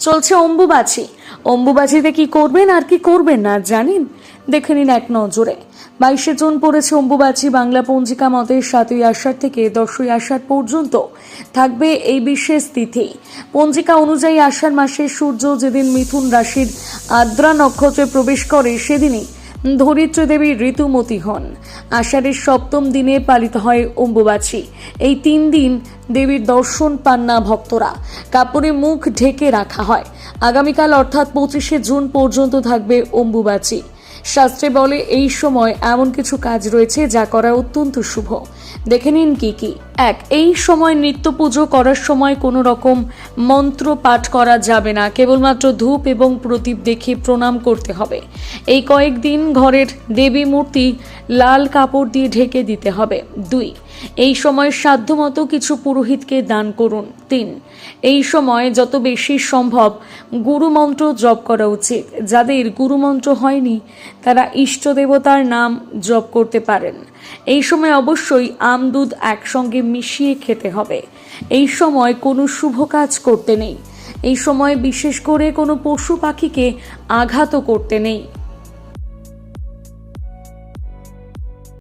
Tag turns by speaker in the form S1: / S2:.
S1: চলছে অম্বুবাচী। অম্বুবাচীতে কি করবেন আর কি করবেন না জানেন? দেখে নিন এক নজরে। বাইশে জুন পড়েছে অম্বুবাচী, বাংলা পঞ্জিকা মতে সাতই আষাঢ় থেকে দশই আষাঢ় পর্যন্ত থাকবে এই বিশেষ তিথি। পঞ্জিকা অনুযায়ী আষাঢ় মাসে সূর্য যেদিন মিথুন রাশির আদ্রা নক্ষত্রে প্রবেশ করে, সেদিনই ধরিত্রী দেবী ঋতুমতি হন। আষাঢ়ের সপ্তম দিনে পালিত হয় অম্বুবাচী। এই তিন দিন দেবীর দর্শন পান না ভক্তরা। কাপড়ে মুখ ঢেকে রাখা হয়। আগামীকাল অর্থাৎ পঁচিশে জুন পর্যন্ত থাকবে অম্বুবাচী। শাস্ত্রে বলে, এই সময় এমন কিছু কাজ রয়েছে যা করা অত্যন্ত শুভ। দেখে নিন কি কি। এক, এই সময় নিত্য পুজো করার সময় কোনো রকম মন্ত্র পাঠ করা যাবে না, কেবলমাত্র ধূপ এবং প্রদীপ দেখে প্রণাম করতে হবে। এই কয়েকদিন ঘরের দেবী মূর্তি লাল কাপড় দিয়ে ঢেকে দিতে হবে। দুই, এই সময় সাধ্যমতো কিছু পুরোহিতকে দান করুন। তিন, এই সময় যত বেশি সম্ভব গুরুমন্ত্র জপ করা উচিত। যাদের গুরুমন্ত্র হয়নি, তারা ইষ্ট দেবতার নাম জপ করতে পারেন। এই সময় অবশ্যই আম দুধ একসঙ্গে মিশিয়ে খেতে হবে। এই সময় কোনো শুভ কাজ করতে নেই। এই সময় বিশেষ করে কোনো পশু পাখিকে আঘাতও করতে নেই।